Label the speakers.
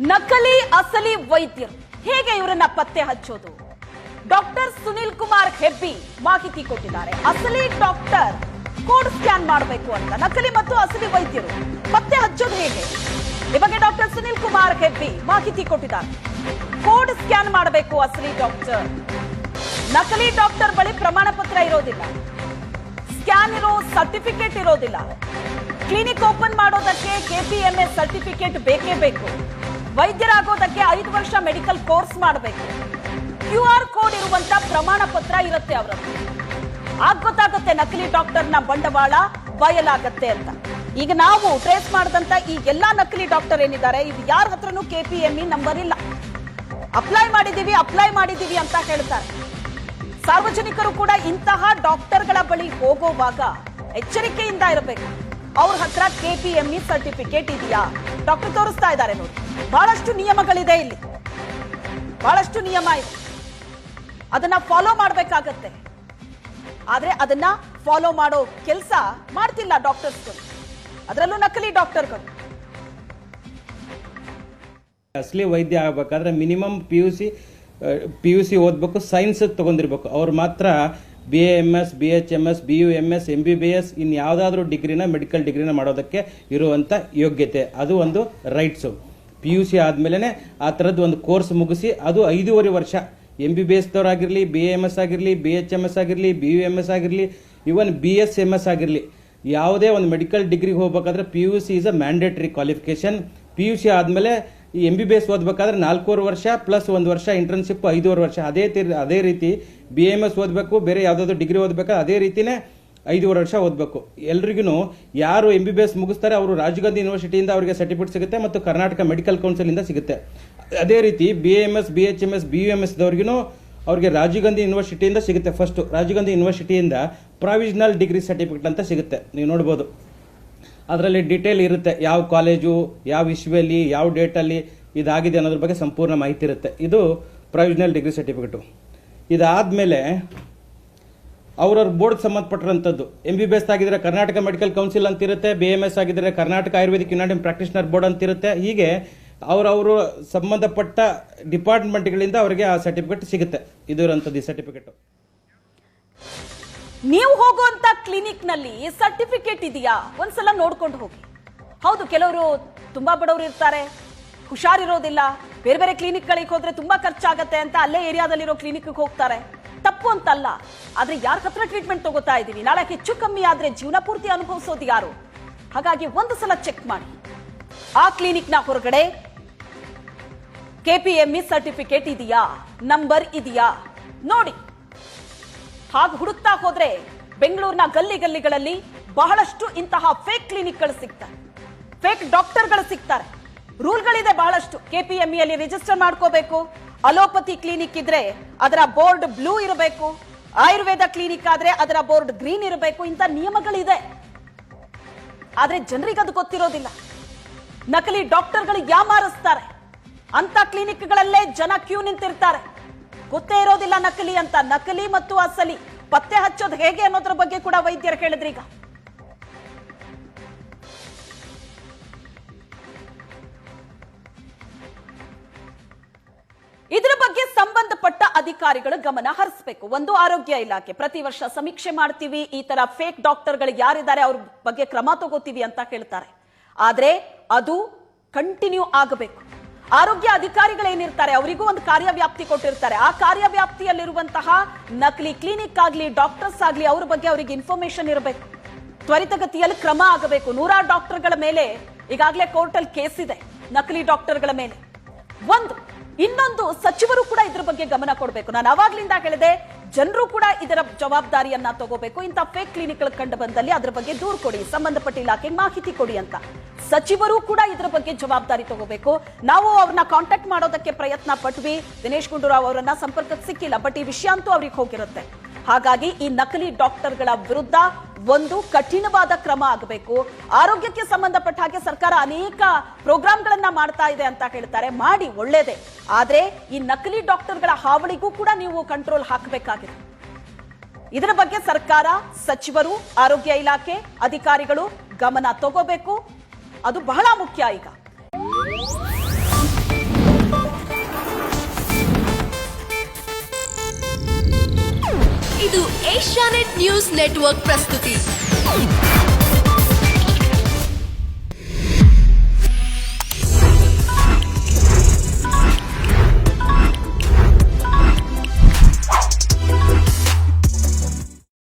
Speaker 1: ನಕಲಿ ಅಸಲಿ ವೈದ್ಯರು. ಹೇಗೆ ಇವರನ್ನ ಪತ್ತೆ ಹಚ್ಚೋದು? ಡಾಕ್ಟರ್ ಸುನಿಲ್ ಕುಮಾರ್ ಹೆಬ್ಬಿ ಮಾಹಿತಿ ಕೊಟ್ಟಿದ್ದಾರೆ. ಅಸಲಿ ಡಾಕ್ಟರ್ ಕೋಡ್ ಸ್ಕ್ಯಾನ್ ಮಾಡಬೇಕು ಅಂತ. ನಕಲಿ ಮತ್ತು ಅಸಲಿ ವೈದ್ಯರು. ಪತ್ತೆ ಹಚ್ಚೋದು ಹೇಗೆ? ಈ ಬಗ್ಗೆ ಡಾಕ್ಟರ್ ಸುನಿಲ್ ಕುಮಾರ್ ಹೆಬ್ಬಿ ಮಾಹಿತಿ ಕೊಟ್ಟಿದ್ದಾರೆ. ಕೋಡ್ ಸ್ಕ್ಯಾನ್ ಮಾಡಬೇಕು ಅಸಲಿ ಡಾಕ್ಟರ್. ನಕಲಿ ಡಾಕ್ಟರ್ ಬಳಿ ಪ್ರಮಾಣ ಪತ್ರ ಇರೋದಿಲ್ಲ. ಸ್ಕ್ಯಾನ್ ಇರೋ ಸರ್ಟಿಫಿಕೇಟ್ ಇರೋದಿಲ್ಲ. ಕ್ಲಿನಿಕ್ ಓಪನ್ ಮಾಡೋದಕ್ಕೆ ಕೆಪಿಎಂಎಸ್ ಸರ್ಟಿಫಿಕೇಟ್ ಬೇಕೇ ಬೇಕು. ವೈದ್ಯರಾಗೋದಕ್ಕೆ ಐದು ವರ್ಷ ಮೆಡಿಕಲ್ ಕೋರ್ಸ್ ಮಾಡಬೇಕು. ಕ್ಯೂ ಆರ್ ಕೋಡ್ ಇರುವಂತ ಪ್ರಮಾಣ ಪತ್ರ ಇರುತ್ತೆ ಅವರದ್ದು. ಆಗ ಗೊತ್ತಾಗುತ್ತೆ ನಕಲಿ ಡಾಕ್ಟರ್ನ ಬಂಡವಾಳ ಬಯಲಾಗತ್ತೆ ಅಂತ. ಈಗ ನಾವು ಟ್ರೇಸ್ ಮಾಡಿದಂತ ಈ ಎಲ್ಲಾ ನಕಲಿ ಡಾಕ್ಟರ್ ಏನಿದ್ದಾರೆ, ಇದು ಯಾರ ಹತ್ರನೂ ಕೆಪಿಎಂಇ ನಂಬರ್ ಇಲ್ಲ. ಅಪ್ಲೈ ಮಾಡಿದೀವಿ ಅಪ್ಲೈ ಮಾಡಿದೀವಿ ಅಂತ ಹೇಳ್ತಾರೆ. ಸಾರ್ವಜನಿಕರು ಕೂಡ ಇಂತಹ ಡಾಕ್ಟರ್ಗಳ ಬಳಿ ಹೋಗುವಾಗ ಎಚ್ಚರಿಕೆಯಿಂದ ಇರಬೇಕು. ಅವ್ರ ಹತ್ರ ಕೆಪಿಎಂಇ ಸರ್ಟಿಫಿಕೇಟ್ ಇದೆಯಾ? ಡಾಕ್ಟರ್ ತೋರಿಸ್ತಾ ಇದ್ದಾರೆ ನೋಡಿ. ಬಹಳಷ್ಟು ನಿಯಮಗಳಿದೆ ಇಲ್ಲಿ. ಬಹಳಷ್ಟು ನಿಯಮ ಇದೆ. ಅದನ್ನ ಫಾಲೋ ಮಾಡಬೇಕಾಗತ್ತೆ. ಆದ್ರೆ ಅದನ್ನ ಫಾಲೋ ಮಾಡೋ ಕೆಲಸ ಮಾಡ್ತಿಲ್ಲ ಡಾಕ್ಟರ್ಸ್ಗಳು ಅದರಲ್ಲೂ ನಕಲಿ ಡಾಕ್ಟರ್ಗಳು
Speaker 2: ಅಸಲಿ ವೈದ್ಯ ಆಗಬೇಕಾದ್ರೆ minimum P U C P U C ಓದಬೇಕು ಸೈನ್ಸ್ ತಗೊಂಡಿರ್ಬೇಕು. ಅವ್ರು ಮಾತ್ರ B A M S B H M S B U M S M B B S ಇನ್ನು ಯಾವುದಾದ್ರೂ ಡಿಗ್ರಿನ, ಮೆಡಿಕಲ್ ಡಿಗ್ರಿನ ಮಾಡೋದಕ್ಕೆ ಇರುವಂಥ ಯೋಗ್ಯತೆ. ಅದು ಒಂದು ರೈಟ್ಸು ಪಿ ಯು ಸಿ ಆದಮೇಲೆ ಆ ಥರದ್ದು ಒಂದು ಕೋರ್ಸ್ ಮುಗಿಸಿ ಅದು ಐದೂವರೆ ವರ್ಷ. ಎಂ ಬಿ ಬಿ ಎಸ್ದವರಾಗಿರಲಿ ಬಿ ಎ ಎಂ ಎಸ್ ಆಗಿರಲಿ ಬಿ ಎಚ್ ಎಂ ಎಸ್ ಆಗಿರಲಿ ಬಿ ಯು ಎಂ ಎಸ್ ಆಗಿರಲಿ even B S M S ಆಗಿರಲಿ, ಯಾವುದೇ ಒಂದು ಮೆಡಿಕಲ್ ಡಿಗ್ರಿಗೆ ಹೋಗ್ಬೇಕಾದ್ರೆ P U C is a mandatory qualification P U C ಆದಮೇಲೆ ಈ ಎಂ ಬಿ ಬಿ ಎಸ್ ಓದಬೇಕಾದ್ರೆ ನಾಲ್ಕೂವರೆ ವರ್ಷ ಪ್ಲಸ್ ಒಂದು ವರ್ಷ ಇಂಟರ್ನ್ಶಿಪ್ ಐದೂವರೆ ವರ್ಷ. ಅದೇ ಅದೇ ರೀತಿ ಬಿ ಎಂ ಎಸ್ ಓದಬೇಕು, ಬೇರೆ ಯಾವುದಾದ್ರು ಡಿಗ್ರಿ ಓದಬೇಕಾದ್ರೆ ಅದೇ ರೀತಿನೇ ಐದೂವರೆ ವರ್ಷ ಓದಬೇಕು. ಎಲ್ರಿಗೂ ಯಾರು ಎಂ ಬಿ ಬಿ ಎಸ್ ಮುಗಿಸ್ತಾರೆ ಅವರು ರಾಜೀವ್ ಗಾಂಧಿ ಯೂನಿವರ್ಸಿಟಿಯಿಂದ ಅವರಿಗೆ ಸರ್ಟಿಫಿಕೇಟ್ ಸಿಗುತ್ತೆ ಮತ್ತು ಕರ್ನಾಟಕ ಮೆಡಿಕಲ್ ಕೌನ್ಸಿಲಿಂದ ಸಿಗುತ್ತೆ. ಅದೇ ರೀತಿ B M S B H M S B U M S ದವ್ರಿಗೂ ಅವ್ರಿಗೆ ರಾಜೀವ್ ಗಾಂಧಿ ಯೂನಿವರ್ಸಿಟಿಯಿಂದ ಸಿಗುತ್ತೆ ಫಸ್ಟು ರಾಜೀವ್ ಗಾಂಧಿ ಯೂನಿವರ್ಸಿಟಿಯಿಂದ ಪ್ರಾವಿಷನಲ್ ಡಿಗ್ರಿ ಸರ್ಟಿಫಿಕೇಟ್ ಅಂತ ಸಿಗುತ್ತೆ. ನೀವು ನೋಡ್ಬೋದು. ಅದರಲ್ಲಿ ಡಿಟೇಲ್ ಇರುತ್ತೆ. ಯಾವ ಕಾಲೇಜು, ಯಾವ ವಿಶ್ವಲ್ಲಿ ಯಾವ ಡೇಟಲ್ಲಿ ಇದಾಗಿದೆ ಅನ್ನೋದ್ರ ಬಗ್ಗೆ ಸಂಪೂರ್ಣ ಮಾಹಿತಿ ಇರುತ್ತೆ. ಇದು ಪ್ರೊವಿಷನಲ್ ಡಿಗ್ರಿ ಸರ್ಟಿಫಿಕೇಟು ಇದಾದಮೇಲೆ ಅವ್ರವ್ರ ಬೋರ್ಡ್ ಸಂಬಂಧಪಟ್ಟಿರೋಂಥದ್ದು ಎಂ ಬಿ ಬಿ ಎಸ್ ಆಗಿದ್ರೆ ಕರ್ನಾಟಕ ಮೆಡಿಕಲ್ ಕೌನ್ಸಿಲ್ ಅಂತಿರುತ್ತೆ ಬಿ ಎಂ ಎಸ್ ಆಗಿದ್ರೆ Karnataka ayurvedic united practitioner board ಅಂತಿರುತ್ತೆ ಹೀಗೆ ಅವರವರು ಸಂಬಂಧಪಟ್ಟ ಡಿಪಾರ್ಟ್ಮೆಂಟ್ಗಳಿಂದ ಅವರಿಗೆ ಆ ಸರ್ಟಿಫಿಕೇಟ್ ಸಿಗುತ್ತೆ. ಇದು ಇರೋಂಥದ್ದು ಈ ಸರ್ಟಿಫಿಕೇಟು
Speaker 1: ನೀವು ಹೋಗುವಂತ ಕ್ಲಿನಿಕ್ನಲ್ಲಿ ಸರ್ಟಿಫಿಕೇಟ್ ಇದೆಯಾ? ಒಂದ್ಸಲ ನೋಡ್ಕೊಂಡು ಹೋಗಿ. ಹೌದು, ಕೆಲವರು ತುಂಬಾ ಬಡವರು ಇರ್ತಾರೆ, ಹುಷಾರಿರೋದಿಲ್ಲ, ಬೇರೆ ಬೇರೆ ಕ್ಲಿನಿಕ್ ಗಳಿಗೆ ಹೋದ್ರೆ ತುಂಬಾ ಖರ್ಚಾಗತ್ತೆ ಅಂತ ಅಲ್ಲೇ ಏರಿಯಾದಲ್ಲಿರೋ ಕ್ಲಿನಿಕ್ ಹೋಗ್ತಾರೆ. ತಪ್ಪು ಅಂತಲ್ಲ, ಆದ್ರೆ ಯಾರ ಹತ್ರ ಟ್ರೀಟ್ಮೆಂಟ್ ತಗೋತಾ ಇದೀವಿ? ನಾಳೆ ಹೆಚ್ಚು ಕಮ್ಮಿ ಆದ್ರೆ ಜೀವನ ಪೂರ್ತಿ ಅನುಭವಿಸೋದು ಯಾರು? ಹಾಗಾಗಿ ಒಂದು ಸಲ ಚೆಕ್ ಮಾಡಿ. ಆ ಕ್ಲಿನಿಕ್ನ ಹೊರಗಡೆ ಕೆಪಿಎಂಇ ಸರ್ಟಿಫಿಕೇಟ್ ಇದೆಯಾ? ನಂಬರ್ ಇದೆಯಾ? ನೋಡಿ. ಹಾಗೆ ಹುಡುಕ್ತಾ ಹೋದ್ರೆ ಬೆಂಗಳೂರಿನ ಗಲ್ಲಿ ಗಲ್ಲಿಗಳಲ್ಲಿ ಬಹಳಷ್ಟು ಇಂತಹ ಫೇಕ್ ಕ್ಲಿನಿಕ್ಗಳು ಸಿಗ್ತಾರೆ. ಫೇಕ್ ಡಾಕ್ಟರ್ಗಳು ಸಿಗ್ತಾರೆ. ರೂಲ್ಗಳಿದೆ ಬಹಳಷ್ಟು. ಕೆಪಿಎಂಇ ಅಲ್ಲಿ ರಿಜಿಸ್ಟರ್ ಮಾಡ್ಕೋಬೇಕು. ಅಲೋಪತಿ ಕ್ಲಿನಿಕ್ ಇದ್ರೆ ಅದರ ಬೋರ್ಡ್ ಬ್ಲೂ ಇರಬೇಕು. ಆಯುರ್ವೇದ ಕ್ಲಿನಿಕ್ ಆದ್ರೆ ಅದರ ಬೋರ್ಡ್ ಗ್ರೀನ್ ಇರಬೇಕು. ಇಂಥ ನಿಯಮಗಳಿದೆ. ಆದ್ರೆ ಜನರಿಗೆ ಅದು ಗೊತ್ತಿರೋದಿಲ್ಲ. ನಕಲಿ ಡಾಕ್ಟರ್ಗಳು ಯಾಮಾರಿಸ್ತಾರೆ ಅಂತ ಕ್ಲಿನಿಕ್ಗಳಲ್ಲೇ ಜನ ಕ್ಯೂ ನಿಂತಿರ್ತಾರೆ. ಗೊತ್ತೇ ಇರೋದಿಲ್ಲ ನಕಲಿ ಅಂತ. ನಕಲಿ ಮತ್ತು ಅಸಲಿ. ಪತ್ತೆ ಹಚ್ಚೋದು ಹೇಗೆ ಅನ್ನೋದ್ರ ಬಗ್ಗೆ ಕೂಡ ವೈದ್ಯರು ಹೇಳಿದ್ರಿ ಈಗ. ಇದರ ಬಗ್ಗೆ ಸಂಬಂಧಪಟ್ಟ ಅಧಿಕಾರಿಗಳು ಗಮನ ಹರಿಸಬೇಕು. ಒಂದು ಆರೋಗ್ಯ ಇಲಾಖೆ. ಪ್ರತಿ ವರ್ಷ ಸಮೀಕ್ಷೆ ಮಾಡ್ತೀವಿ. ಈ ತರ ಫೇಕ್ ಡಾಕ್ಟರ್ಗಳು ಯಾರಿದ್ದಾರೆ ಅವ್ರ ಬಗ್ಗೆ ಕ್ರಮ ತಗೋತೀವಿ ಅಂತ ಹೇಳ್ತಾರೆ. ಆದ್ರೆ ಅದು ಕಂಟಿನ್ಯೂ ಆಗಬೇಕು. ಆರೋಗ್ಯ ಅಧಿಕಾರಿಗಳೇನಿರ್ತಾರೆ ಅವರಿಗೂ ಒಂದು ಕಾರ್ಯವ್ಯಾಪ್ತಿ ಕೊಟ್ಟಿರ್ತಾರೆ. ಆ ಕಾರ್ಯವ್ಯಾಪ್ತಿಯಲ್ಲಿರುವಂತಹ ನಕಲಿ ಕ್ಲಿನಿಕ್ ಆಗ್ಲಿ ಡಾಕ್ಟರ್ಸ್ ಆಗ್ಲಿ, ಅವ್ರ ಬಗ್ಗೆ ಅವರಿಗೆ ಇನ್ಫಾರ್ಮೇಶನ್ ಇರಬೇಕು. ತ್ವರಿತಗತಿಯಲ್ಲಿ ಕ್ರಮ ಆಗಬೇಕು. ನೂರಾರು ಡಾಕ್ಟರ್ಗಳ ಮೇಲೆ ಈಗಾಗಲೇ ಕೋರ್ಟಲ್ಲಿ ಕೇಸ್ ಇದೆ, ನಕಲಿ ಡಾಕ್ಟರ್ಗಳ ಮೇಲೆ. ಒಂದು, ಇನ್ನೊಂದು ಸಚಿವರು ಕೂಡ ಇದ್ರ ಬಗ್ಗೆ ಗಮನ ಕೊಡಬೇಕು. ನಾನು ಅವಾಗ್ಲಿಂದ ಹೇಳಿದೆ, ಜನರು ಕೂಡ ಇದರ ಜವಾಬ್ದಾರಿಯನ್ನ ತಗೋಬೇಕು. ಇಂಥ ಫೇಕ್ ಕ್ಲಿನಿಕ್ಗಳು ಕಂಡು ಬಂದಲ್ಲಿ ಅದರ ಬಗ್ಗೆ ದೂರು ಕೊಡಿ, ಸಂಬಂಧಪಟ್ಟ ಇಲಾಖೆಗೆ ಮಾಹಿತಿ ಕೊಡಿ ಅಂತ. ಸಚಿವರು ಕೂಡ ಇದರ ಬಗ್ಗೆ ಜವಾಬ್ದಾರಿ ತಗೋಬೇಕು. ನಾವು ಅವ್ರನ್ನ ಕಾಂಟ್ಯಾಕ್ಟ್ ಮಾಡೋದಕ್ಕೆ ಪ್ರಯತ್ನ ಪಟ್ವಿ. ದಿನೇಶ್ ಗುಂಡೂರಾವ್ ಅವರನ್ನ ಸಂಪರ್ಕಕ್ಕೆ ಸಿಕ್ಕಿಲ್ಲ ಬಟ್ ಈ ವಿಷಯ ಅಂತೂ ಅವ್ರಿಗೆ ಹೋಗಿರುತ್ತೆ. ಹಾಗಾಗಿ ಈ ನಕಲಿ ಡಾಕ್ಟರ್ಗಳ ವಿರುದ್ಧ ಒಂದು ಕಠಿಣವಾದ ಕ್ರಮ ಆಗಬೇಕು. ಆರೋಗ್ಯಕ್ಕೆ ಸಂಬಂಧಪಟ್ಟ ಹಾಗೆ ಸರ್ಕಾರ ಅನೇಕ ಪ್ರೋಗ್ರಾಮ್ಗಳನ್ನ ಮಾಡ್ತಾ ಇದೆ ಅಂತ ಹೇಳ್ತಾರೆ. ಮಾಡಿ, ಒಳ್ಳೇದೇ. ಆದ್ರೆ ಈ ನಕಲಿ ಡಾಕ್ಟರ್ಗಳ ಹಾವಳಿಗೂ ಕೂಡ ನೀವು ಕಂಟ್ರೋಲ್ ಹಾಕಬೇಕಾಗಿದೆ. ಇದರ ಬಗ್ಗೆ ಸರ್ಕಾರ, ಸಚಿವರು, ಆರೋಗ್ಯ ಇಲಾಖೆ, ಅಧಿಕಾರಿಗಳು ಗಮನ ತಗೋಬೇಕು. ಅದು ಬಹಳ ಮುಖ್ಯ ಈಗ.
Speaker 3: ಇದು ಏಷ್ಯಾನೆಟ್ ನ್ಯೂಸ್ ನೆಟ್ವರ್ಕ್ ಪ್ರಸ್ತುತಿ.